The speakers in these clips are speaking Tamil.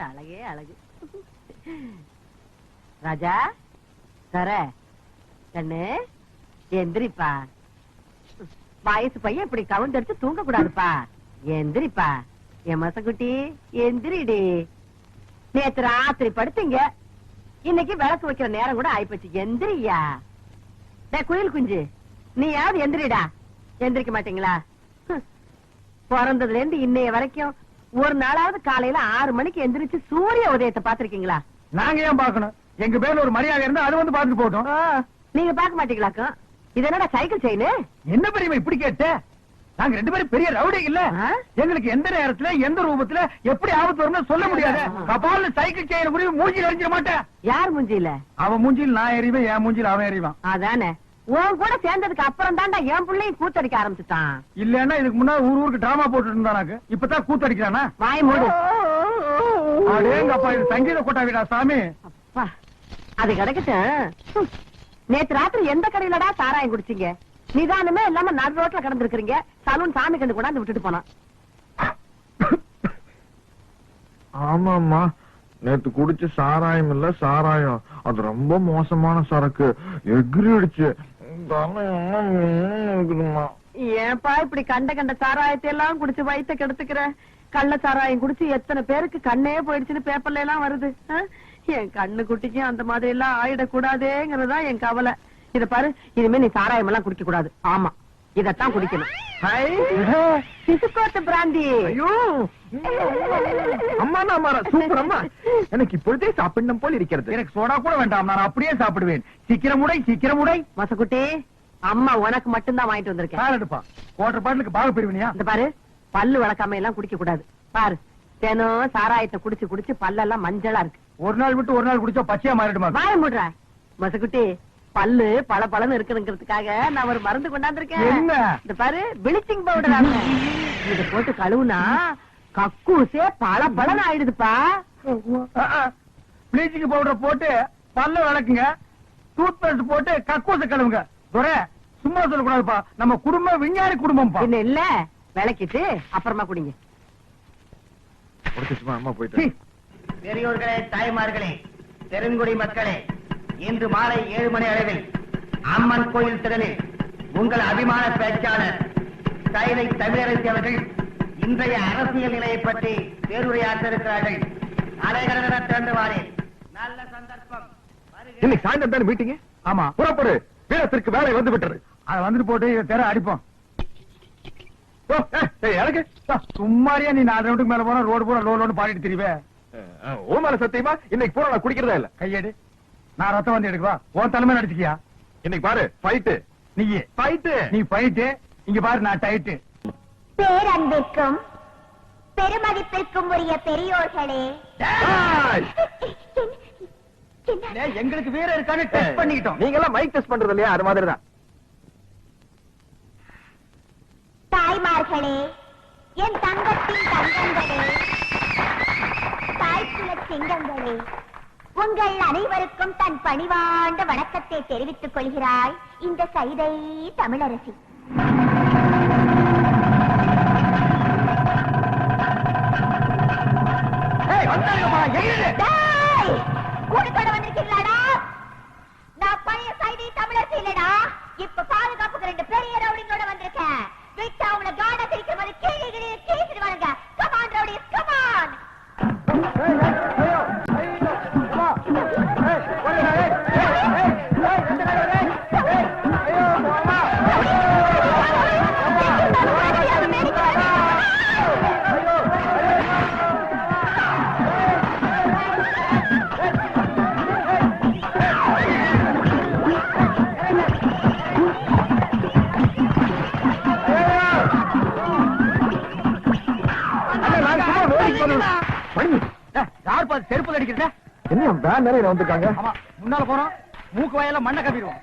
ஒரு அழகே அழகு. ராஜா சர கண்ணு எந்திரிப்பா. வயசு பையன் இப்படி கவுண்டடிச்சு தூங்க கூடாதுப்பா எந்திரிப்பா. என் மசக்குட்டி எந்திரிடி. நேத்து ராத்திரி படுத்தீங்க. இன்னைக்கு விளக்கு வைக்கிற நேரம் கூட ஆயிப்போச்சு. எந்திரியா? டே குயில் குஞ்சு நீ யாவது எந்திரிடா. எந்திரிக்க மாட்டீங்களா? பிறந்ததுல இருந்து இன்னைய வரைக்கும் ஒரு நாளாவது காலையில ஆறு மணிக்கு எந்திரிச்சு சூரிய உதயத்தை பாத்திருக்கீங்களா நாங்க ஏன் பாக்கணும் எங்க பேர்ல ஒரு மரியாதை இருந்தா அது வந்து பாத்துட்டு போட்டோம் நீங்க பாக்க மாட்டீங்களாக்கும்? இது என்னடா சைக்கிள் செயின்? என்ன பெரியமா இப்படி கேட்ட? நாங்க ரெண்டு பேரும் பெரிய ரவுடி இல்ல? எங்களுக்கு எந்த நேரத்துல எந்த ரூபத்துல எப்படி ஆபத்து வரும்னு சொல்ல முடியாது. கபால சைக்கிள் செயின் முடிவு மூஞ்சில எரிஞ்சிட மாட்டேன். யார் மூஞ்சியில? அவன் மூஞ்சில் நான் எறிவேன் என் மூஞ்சில் அவன் எறிவான் அதானே. உன் கூட சேர்ந்ததுக்கு அப்புறம் தான்டா என் பிள்ளையும் கூத்தடிக்க ஆரம்பிச்சுட்டான். இல்லன்னா இதுக்கு முன்னாடி ஊர் ஊருக்கு டிராமா போட்டு இருந்தானாக்கு இப்பதான் கூத்தடிக்கிறானா? வாய் மூடு. அடேங்க அப்பா இது சங்கீத கொட்டா வீடா சாமி. அப்பா அது கிடக்கட்டும். நேத்து ராத்திரி எந்த கடையிலடா சாராயம் குடிச்சீங்க? நிதானமே இல்லாம நடு ரோட்ல கிடந்திருக்கிறீங்க. சலூன் சாமி கண்டு கொண்டாந்து விட்டுட்டு போனான். ஆமாம்மா. நேத்து குடிச்ச சாராயம் இல்ல சாராயம். அது ரொம்ப மோசமான சரக்கு. எகிரி அடிச்சு. ஏன்பா இப்படி கண்ட கண்ட சாராயத்தை எல்லாம் குடிச்சு வயித்த கெடுத்துக்கிற? கள்ள சாராயம் குடிச்சு எத்தனை பேருக்கு கண்ணே போயிடுச்சுன்னு பேப்பர்ல எல்லாம் வருது. என் கண்ணு குட்டிக்கும் அந்த மாதிரி எல்லாம் ஆயிடக்கூடாதேங்கிறதா என் கவலை. இத பாரு இனிமே நீ சாராயம் எல்லாம் குடிக்க கூடாது ஆமா. இதத்தான் குடிக்கணும். ஹை. சிசுக்கோட்டு பிராந்தி. ஐயோ. அம்மா நான் சூப்பர் அம்மா. எனக்கு இப்பொழுதே சாப்பிடணும் போல் இருக்கிறது. எனக்கு சோடா கூட வேண்டாம். நான் அப்படியே சாப்பிடுவேன். சீக்கிரம் உடை சீக்கிரம் உடை. மசக்குட்டி அம்மா உனக்கு மட்டும்தான் வாங்கிட்டு வந்திருக்கேன். கால் எடுப்பா. கோட்டர் பாட்டுக்கு பாக பிரிவினியா இந்த பாரு பல்லு வளர்க்காம எல்லாம் குடிக்க கூடாது பாரு தினம் சாராயத்தை குடிச்சு குடிச்சு பல்லெல்லாம் மஞ்சளா இருக்கு. ஒரு நாள் விட்டு ஒரு நாள் குடிச்சா பச்சையா மாறிடுமா? வாய முடுற. மசக்குட்டி பல்லு பல பலன்னு இருக்கணுங்கிறதுக்காக நான் ஒரு மருந்து கொண்டாந்துருக்கேன். என்ன? இந்த பாரு பிளிச்சிங் பவுடர் இத போட்டு கழுவுனா கக்கூசே பல பலன் ஆயிடுதுப்பா. ப்ளீச்சிங் பவுடர் போட்டு பல்ல விளக்குங்க. டூத் பேஸ்ட் போட்டு கக்கூச கழுவுங்க. துரை சும்மா சொல்லக்கூடாதுப்பா. நம்ம குடும்பம் விஞ்ஞானி குடும்பம்ப்பா. என்ன இல்ல விளக்கிட்டு அப்புறமா குடிங்க. அம்மா சீ, போயிட்டேன் பெரியோர்களே தாய்மார்களே பெருங்குடி மக்களே இன்று மாலை ஏழு மணி அளவில் அம்மன் கோயில் திடலில் உங்கள் அபிமான பேச்சாளர் கைலை தமிழரசி அவர்கள் இன்றைய அரசியல் நிலையை பற்றி பேருரையாற்ற இருக்கிறார்கள் அலைகடன திறந்து வாரேன் நல்ல சந்தர்ப்பம். இன்னைக்கு சாயந்தரம் தானே மீட்டிங் ஆமா. புறப்படு. வீரத்திற்கு வேலை வந்து விட்டது. அத வந்துட்டு போட்டு இதை தெர அடிப்போம். எனக்கு சும்மாரியா நீ நாலு ரவுண்டுக்கு மேல போனா ரோடு பூரா லோ லோன்னு பாடிட்டு திரிவே. ஓ மேல சத்தியமா? இன்னைக்கு பூரா நான் குடிக்கிறதா இல்ல. கையடி. நான் ரத்தம் வந்து எடுக்கவா? உன் தலைமை நடிச்சுக்கியா? இன்னைக்கு பாரு ஃபைட்டு நீ ஃபைட்டு நீ போயிட்டு இங்க பாரு நான் டைட்டு பேரன்பிற்கும் பெருமதிப்பிற்கும் உரிய பெரியோர்களே. எங்களுக்கு வீரம் இருக்கான்னு டெஸ்ட் பண்ணிக்கிட்டோம். நீங்க எல்லாம் மைக் டெஸ்ட் பண்றது இல்லையா? அது மாதிரி தான். தாய்மார்களே என் தங்கத்தின் தங்கங்களே தாய்க்குல சிங்கங்களே உங்கள் அனைவருக்கும் தன் பணிவாண்ட வணக்கத்தை தெரிவித்துக் கொள்கிறாய் இந்த சைதை தமிழரசி. நான் பழைய சைதை தமிழரசி இல்லடா. இப்ப பாதுகாப்புக்கு ரெண்டு பெரிய பேன் நிறைய வந்திருக்காங்க. ஆமா முன்னால போறோம். மூக்கு வாயெல்லாம் மண்ணை கவிடுவோம்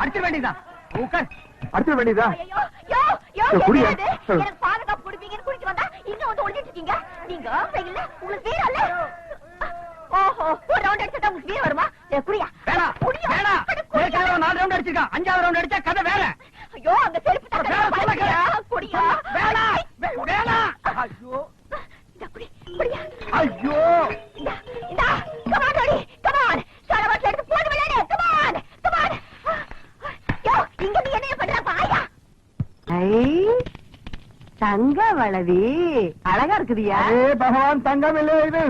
அடிச்சிட வேண்டியதுதான் உட்கார். அடிச்சிட வேண்டியதா ஐயோ, யோ, யோ, ஏய், குடியா? என்னது? எனக்கு பாதுகாப்பு கொடுப்பீங்கன்னு குடிச்சு வந்தா இங்க வந்து ஒளிஞ்சிட்டு இருக்கீங்க? நீங்க இல்ல உங்களுக்கு வீரம் இல்ல. ஓஹோ ஒரு ரவுண்ட் அடிச்சா உங்களுக்கு வீரம் வருமா? குடியா. வேணாம். குடியா. குடியா. ஏற்கனவே நாலு ரவுண்ட் அடிச்சிருக்கான். அஞ்சாவது ரவுண்ட் அடிச்சா கதை வேற. ஐயோ அங்க செருப்பு அது அழகா இருக்குதியா? பகவான் தங்கம் இல்லை இது.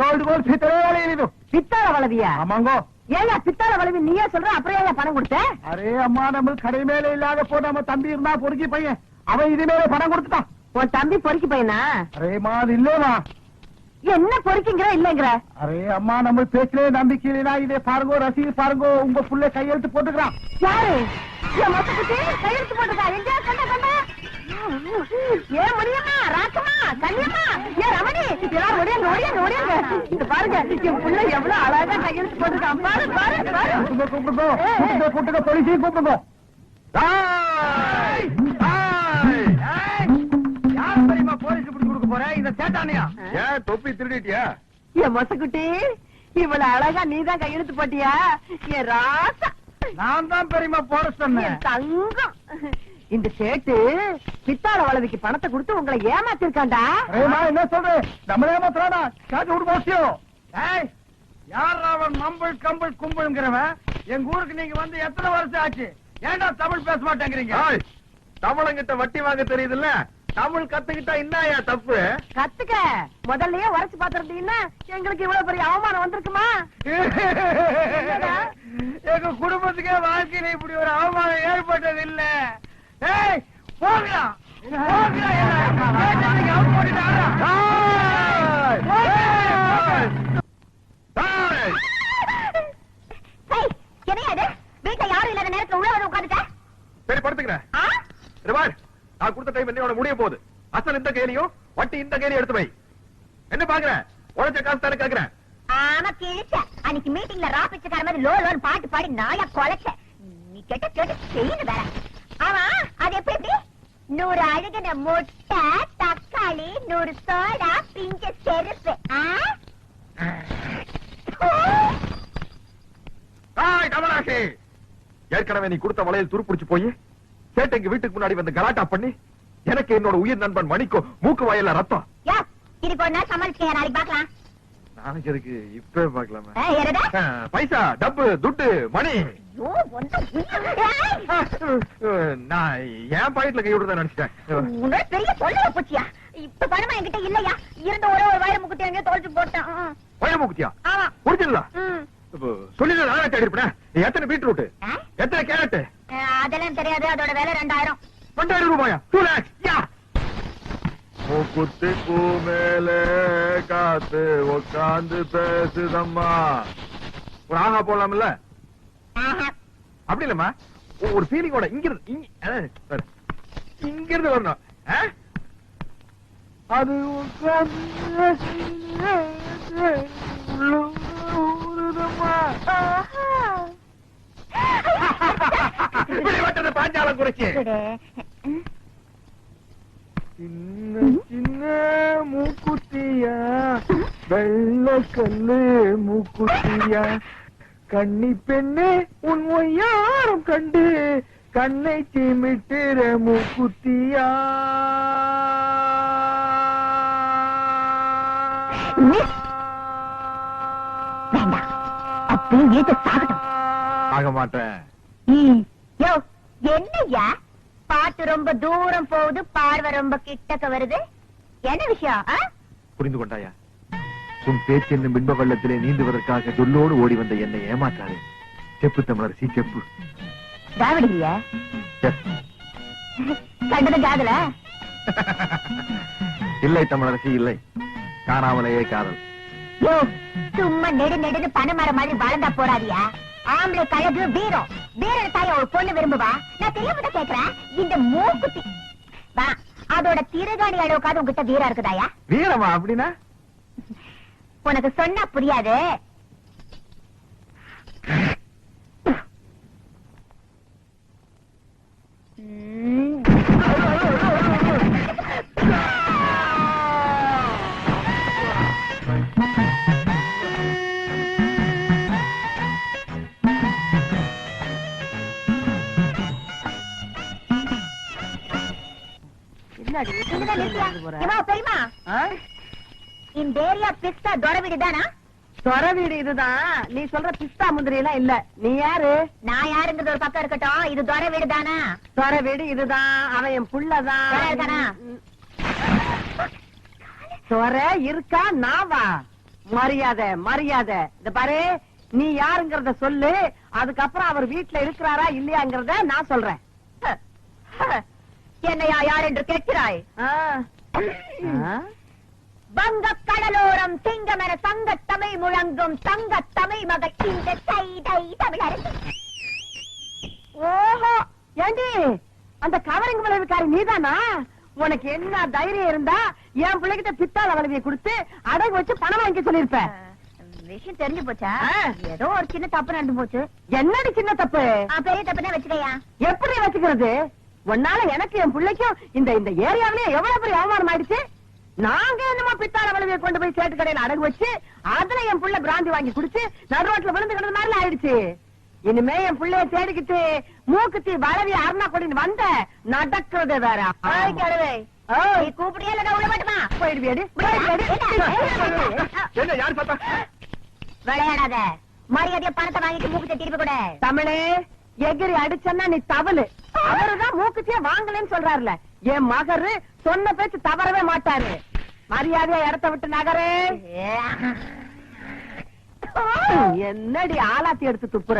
ரோடு போல் சித்தரை வளையிறது சித்தார வளவியா? ஆமாங்கோ. ஏயா சித்தார வளைவு நீயே சொல்ற அப்புறம் ஏயா பணம் கொடுத்த? அரே அம்மா நம்ம கடை மேல இல்லாத போ நம்ம தம்பி இருந்தா பொறுக்கி பையன். அவன் இது மேல பணம் கொடுத்துட்டான். உன் தம்பி பொறுக்கி பையனா? அரே மா அது இல்லமா என்ன பொறுக்கிங்கிற இல்லங்கிற? அரே அம்மா நம்ம பேச்சிலே நம்பிக்கை இல்லைனா இதே பாருங்க ரசீது பாருங்க உங்க புள்ள கையெழுத்து போட்டுக்கிறான். யாரு? கையெழுத்து போட்டுக்கா இது பாருங்க என் புள்ள எவ்வளவு அழகா கையெழுத்து போட்டுருக்கான் பாரு பாரு பாரு. கூப்பிடுங்க கூப்பிடுங்க கூப்பிடுங்க போலீஸையும் கூப்பிடுங்க! யார் தெரியுமா போலீஸ் பிடிச்சு கொடுக்க போற? இந்த சேட்டானியா ஏன் தொப்பி திருடிட்டியா? என் மொசக்குட்டி இவ்வளவு அழகா நீதான் கையெழுத்து போட்டியா? என் ராசா. நான் தான் பெரியமா போட சொன்னேன். தங்கம். இந்த சேட்டு பித்தாள வளவிக்கு பணத்தை கொடுத்து உங்களை ஏமாத்திருக்காண்டா? என்ன சொல்றேன் நம்மளே ஏமாத்துறானா? காட்டு விடு ஏய் யார் அவன் மம்பிள் கம்பிள் கும்பிள்ங்கிறவன்? எங்க ஊருக்கு நீங்க வந்து எத்தனை வருஷம் ஆச்சு? ஏன்டா தமிழ் பேச மாட்டேங்கிறீங்க? ஏய், தமிழங்கிட்ட வட்டி வாங்க தெரியுதுல்ல? தமிழ் கத்துக்கிட்டா என்னயா தப்பு? கத்துக்க. முதல்லயே உரைச்சு பாத்திருந்தீங்கன்னா எங்களுக்கு இவ்வளவு பெரிய அவமானம் வந்திருக்குமா? எங்க குடும்பத்துக்கே வாழ்க்கையில இப்படி ஒரு அவமானம் ஏற்பட்டது இல்ல ஏய் போகலா போகலா என்ன? அவுட் போட்டுட்டாரா? சரி படுத்துக்கிறேன். நான் கொடுத்த டைம் என்னோட முடிய போகுது. அசல் இந்த கையிலையும் வட்டி இந்த கையிலையும் எடுத்து வை. என்ன பாக்குற? உழைச்ச காசு தானே கேக்குறேன் ஆமா கிழிச்ச. அன்னைக்கு மீட்டிங்ல ரா பிச்சைக்கார மாதிரி லோ லோன்னு பாட்டு பாடி நாயா கொலைச்ச. நீ கெட்ட கேட்டு செய்யணும் வேற. அது எப்படி? நூறு அழுகின முட்டை, தக்காளி, நூறு சோடா, பிஞ்ச செருப்பு. ஏற்கனவே நீ கொடுத்த வளையல் துருப்பிடிச்சு போய் சேட்டைக்கு வீட்டுக்கு முன்னாடி வந்து கலாட்டா பண்ணி எனக்கு என்னோட உயிர் நண்பன் மணிக்கோ மூக்கு வாயில ரத்தம் யா, இதுக்கு ஒரு நாள் சமாளிச்சுக்கங்க, நாளைக்கு பார்க்கலாம். இருக்கு இப்பவே பாக்கலாமே? பைசா டப்பு துட்டு மணி. நான் என் பாக்கெட்ல கை விடுறதா நினைச்சிட்டேன். பெரிய தொல்லையா போச்சியா? இப்ப பணமா என்கிட்ட இல்லையா? இருந்த ஒரே ஒரு வயிறு முக்குத்தி எங்கேயோ தொலைச்சு போட்டேன். ம். வய மூக்குத்தியா? ஆமா. ஒரிஜினலா ம். சொல்லி நானே தேடி இருப்பேன் எத்தனை பீட்ரூட்? எத்தனை கேரட் அதெல்லாம் தெரியாது. அதோட விலை ரெண்டாயிரம். ரெண்டாயிரம் ரூபாயா? டூ லேக்ஸ் யா! மூக்குத்திக்கு மேல காத்து உட்காந்து பேசுதம்மா. ஒரு ஆஹா போலாம்ல. அப்படி இல்லம்மா. ஒரு ஃபீலிங்கோட இங்க இருந்து இங்க அஹ், பாரு. இங்க இருந்து வரணும்? அது பாஞ்சாலம் குறைச்சு மூக்குத்தியா வெள்ள கல்லு மூக்குத்தியா கன்னி பெண்ணே உன் ஒய்யாரம் கண்டு கண்ணை சிமிட்டுற மூக்குத்தியா. வேண்டாம். அப்படியே இழுத்து சாகட்டும். ஆக மாட்டேன் ம். யோ, என்னய்யா பாட்டு ரொம்ப தூரம் போகுது பார்வை ரொம்ப கிட்டக்க வருது என்ன விஷயம்? புரிந்து கொண்டாயா? உன் பேச்சு என்னும் பின்ப வெள்ளத்திலே நீந்துவதற்காக சொல்லோடு ஓடி வந்த என்னை ஏமாற்றாரே செப்பு தமிழரசி செப்பு. திராவிடியா செப்பு. கண்டது காதல? இல்லை தமிழரசி இல்லை. காணாமலேயே காதல். யோ சும்மா நெடு நெடுன்னு பனைமரம் மாதிரி வளர்ந்தா போறாதியா? ஆம்பளை கழகு வீரம். வீரன் தாய ஒரு பொண்ணு விரும்புவா? நான் தெரியாம கேக்குறேன். இந்த மூக்குத்தி. வா. அதோட திருகாணி அளவுக்காவது உங்ககிட்ட வீரம் இருக்குதாயா? வீரமா அப்படின்னா? உனக்கு சொன்னா புரியாது. இந்த ஏரியா பிஸ்தா தொட வீடுதானா சொர வீடு இதுதான். நீ சொல்ற பிஸ்தா முந்திரி எல்லாம் இல்ல. நீ யாரு? நான் யாருங்கிறது ஒரு பக்கம் இருக்கட்டும். இது தொட வீடுதானா சொர வீடு இதுதான். அவன் என் புள்ளதான். நல்லா இருக்கானா? சொர இருக்கா? நாவா மரியாதை மரியாதை. இந்த பாரு நீ யாருங்கறத சொல்லு. அதுக்கப்புறம் அவர் வீட்டுல இருக்கிறாரா இல்லையாங்கறத நான் சொல்றேன். என்னையா யார் என்று கேட்கிறாய்? வங்க கடலோரம் சிங்கமென சங்கத் தமிழ் முழங்கும் தங்கத் தமிழ் மகள். இந்த சைதை தமிழரசி. ஓஹோ ஏண்டி அந்த கவரிங் விளைவுக்காரி நீதானா? உனக்கு என்ன தைரியம் இருந்தா என் பிள்ளைகிட்ட பித்தாள வளைவியை கொடுத்து அடகு வச்சு பணம் வாங்கி சொல்லிருப்ப விஷயம் தெரிஞ்சு போச்சா. ஏதோ ஒரு சின்ன தப்பு நடந்து போச்சு. என்னடி சின்ன தப்பு? பெரிய தப்புனே வச்சுக்கையா. எப்படி வச்சுக்கிறது? உன்னால எனக்கு என் பிள்ளைக்கும் இந்த இந்த ஏரியாவிலேயே எவ்வளவு பெரிய அவமானம் ஆயிடுச்சு? நாங்க என்னமோ பித்தாள வளைவியை கொண்டு போய் சேட்டு கடையில அடகு வச்சு அதுல என் புள்ள பிராந்தி வாங்கி குடிச்சு நடு ரோட்ல விழுந்து கிடந்த மாதிரி ஆயிடுச்சு. இனிமே என் புள்ளைய தேடிக்கிட்டு மூக்குத்தி வளவி அருணா கொடின்னு வந்த நடக்கிறது வேற. கூப்பிடியா இல்ல உள்ள மாட்டுமா போயிடுவியாடி விளையாடாத. மரியாதைய பணத்தை வாங்கிட்டு மூக்கு திருப்பி கூட. தமிழே எகிரி அடிச்சன்னா நீ தவளு அவருதான் மூக்குத்தியே வாங்கலன்னு சொல்றாருல. என் மகரு சொன்ன பேச்சு தவறவே மாட்டாரு. மரியாதையா இடத்த விட்டு நகரு. என்னடி ஆலாத்தி எடுத்து துப்புற?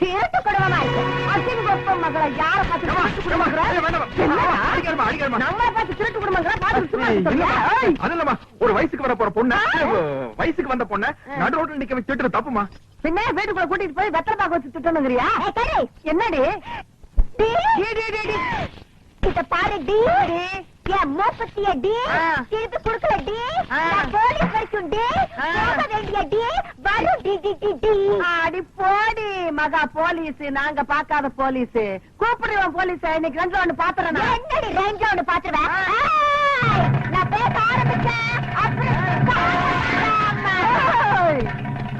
திருட்டு குடும்பமா இருக்கு அசிங்க கொப்பம் மகளை யார பார்த்து ஒரு வயசுக்கு வர போற பொண்ணு வயசுக்கு வந்த பொண்ண நடு ரோட்ல நிக்க வச்சு தப்புமா பின்ன வீட்டுக்குள்ள கூட்டிட்டு போய் வெத்தலை பாக்க வச்சு திட்டணுங்கிறியா? கரு. என்னடி? டி. டி, டி, டி, டி. இத பாரு டி. என் மூப்பத்திய டி. ஆ. திருப்பி குடுக்கல டி. ஆ. நான் போலீஸ் வரைக்கும் டி. போக வேண்டிய டி. வரும் டி டி டி டி. அடி போடி மகா போலீஸ். நாங்க பாக்காத போலீஸ். கூப்பிடுவோம் போலீஸ். இன்னைக்கு ரெண்டு ஒண்ணு பாத்துறேன். என்னடி ரேஞ்ச ஒண்ணு பாத்துருவேன்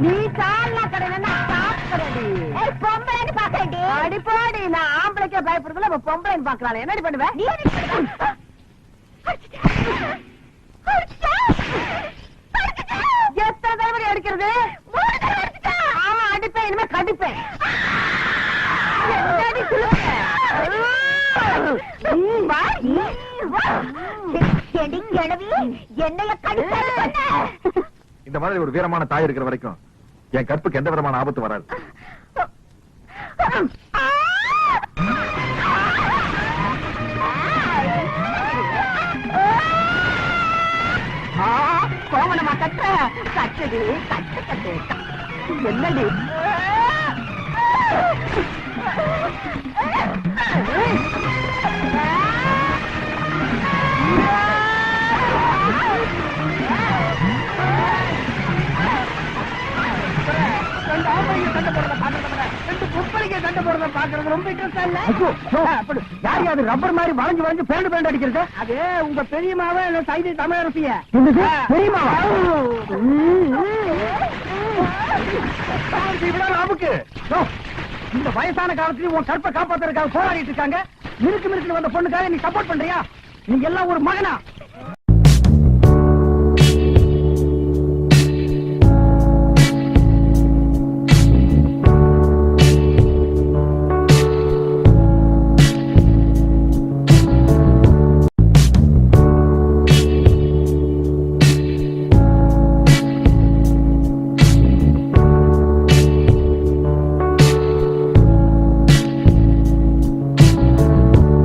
நீ சால்னா கடையில சாப்பிடுறடி ஏய், பொம்பளைன்னு பாக்குறேன் டி அடி போடி நான் ஆம்பளைக்கே பயப்படுறதுல இப்ப பொம்பளைன்னு பாக்கலாம் என்னடி பண்ணுவ? நீ எத்தனை தடவை அடிக்கிறது? ஆமா அடிப்பேன் இனிமே கடிப்பேன். என்னடி வா, வா. கிழவி என்னைய கடிச்சாரு இந்த மாதிரி ஒரு வீரமான தாய் இருக்கிற வரைக்கும் என் கற்புக்கு எந்த விதமான ஆபத்து வராது. ஆ, கோவணமா கட்ட கட்டது கட்டு கட்டு. என்னடி? ரெண்டு ரெண்டு பொம்பளைங்க சண்டை போடுறத பாக்குறது ரொம்ப இன்ட்ரெஸ்டா இல்ல? அப்படி. யார் அது? ரப்பர் மாதிரி வளைஞ்சு வளைஞ்சு பேண்டு பேண்டு அடிக்கிறது? அது உங்க பெரியமாவ இல்ல சைதை தமிழரசிய? பெரியமாவா நமக்கு இந்த வயசான காலத்துல உன் கற்பை காப்பாத்துறதுக்காக போராடிட்டு இருக்காங்க. மிருக்கு மிருக்கு வந்த பொண்ணுக்காக நீ சப்போர்ட் பண்றியா? நீ எல்லாம் ஒரு மகனா?